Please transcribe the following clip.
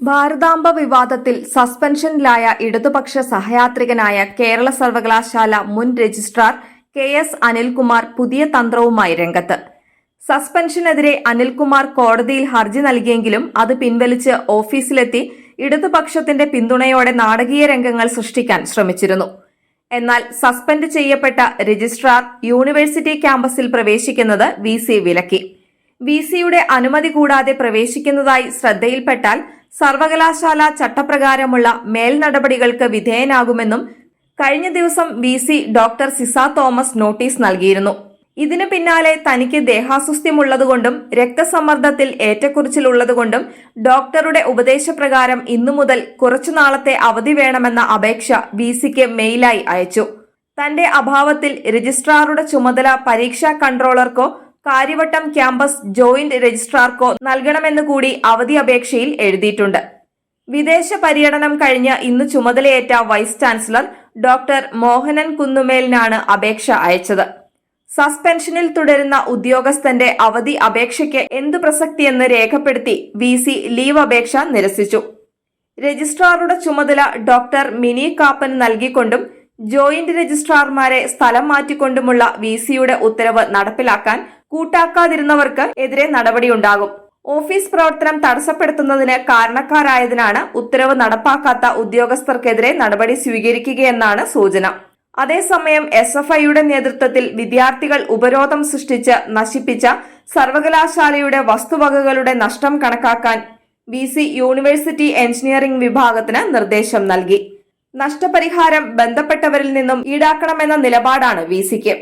ഭാരതാംബ വിവാദത്തിൽ സസ്പെൻഷനിലായ ഇടതുപക്ഷ സഹയാത്രികനായ കേരള സർവകലാശാല മുൻ രജിസ്ട്രാർ കെ എസ് അനിൽകുമാർ പുതിയ തന്ത്രവുമായി രംഗത്ത്. സസ്പെൻഷനെതിരെ അനിൽകുമാർ കോടതിയിൽ ഹർജി നൽകിയെങ്കിലും അത് പിൻവലിച്ച് ഓഫീസിലെത്തി ഇടതുപക്ഷത്തിന്റെ പിന്തുണയോടെ നാടകീയ രംഗങ്ങൾ സൃഷ്ടിക്കാൻ ശ്രമിച്ചിരുന്നു. എന്നാൽ സസ്പെൻഡ് ചെയ്യപ്പെട്ട രജിസ്ട്രാർ യൂണിവേഴ്സിറ്റി ക്യാമ്പസിൽ പ്രവേശിക്കുന്നത് വി സി വിലക്കി. വി സിയുടെ അനുമതി കൂടാതെ പ്രവേശിക്കുന്നതായി ശ്രദ്ധയിൽപ്പെട്ടാൽ സർവകലാശാല ചട്ടപ്രകാരമുള്ള മേൽനടപടികൾക്ക് വിധേയനാകുമെന്നും കഴിഞ്ഞ ദിവസം V C doctor Sisa Thomas notice നൽകിയിരുന്നു. ഇതിനു പിന്നാലെ തനിക്ക് ദേഹാസ്വസ്ഥ്യമുള്ളതുകൊണ്ടും രക്തസമ്മർദ്ദത്തിൽ ഏറ്റക്കുറിച്ചിലുള്ളതുകൊണ്ടും ഡോക്ടറുടെ ഉപദേശപ്രകാരം ഇന്നു മുതൽ കുറച്ചു നാളത്തെ അവധി വേണമെന്ന അപേക്ഷ വി സിക്ക് മെയിലായി അയച്ചു. തന്റെ അഭാവത്തിൽ രജിസ്ട്രാറുടെ ചുമതല പരീക്ഷാ കൺട്രോളർക്കോ കാര്യവട്ടം ക്യാമ്പസ് ജോയിന്റ് രജിസ്ട്രാർക്കോ നൽകണമെന്ന് കൂടി അവധി അപേക്ഷയിൽ എഴുതിയിട്ടുണ്ട്. വിദേശ പര്യടനം കഴിഞ്ഞ് ഇന്ന് ചുമതലയേറ്റ വൈസ് ചാൻസലർ ഡോക്ടർ മോഹനൻ കുന്നുമേലിനാണ് അപേക്ഷ അയച്ചത്. സസ്പെൻഷനിൽ തുടരുന്ന ഉദ്യോഗസ്ഥന്റെ അവധി അപേക്ഷയ്ക്ക് എന്ത് പ്രസക്തിയെന്ന് രേഖപ്പെടുത്തി വി സി ലീവ് അപേക്ഷ നിരസിച്ചു. രജിസ്ട്രാറുടെ ചുമതല ഡോക്ടർ മിനി കാപ്പന് നൽകിക്കൊണ്ടും ജോയിന്റ് രജിസ്ട്രാർമാരെ സ്ഥലം മാറ്റിക്കൊണ്ടുമുള്ള വി സിയുടെ ഉത്തരവ് നടപ്പിലാക്കാൻ കൂട്ടാക്കാതിരുന്നവർക്ക് എതിരെ നടപടിയുണ്ടാകും. ഓഫീസ് പ്രവർത്തനം തടസ്സപ്പെടുത്തുന്നതിന് കാരണക്കാരായതിനാണ് ഉത്തരവ് നടപ്പാക്കാത്ത ഉദ്യോഗസ്ഥർക്കെതിരെ നടപടി സ്വീകരിക്കുകയെന്നാണ് സൂചന. അതേസമയം എസ് എഫ് ഐയുടെ നേതൃത്വത്തിൽ വിദ്യാർത്ഥികൾ ഉപരോധം സൃഷ്ടിച്ച് നശിപ്പിച്ച സർവകലാശാലയുടെ വസ്തുവകകളുടെ നഷ്ടം കണക്കാക്കാൻ ബി സി യൂണിവേഴ്സിറ്റി എഞ്ചിനീയറിംഗ് വിഭാഗത്തിന് നിർദ്ദേശം നൽകി. നഷ്ടപരിഹാരം ബന്ധപ്പെട്ടവരിൽ നിന്നും ഈടാക്കണമെന്ന നിലപാടാണ് വി സിക്ക്.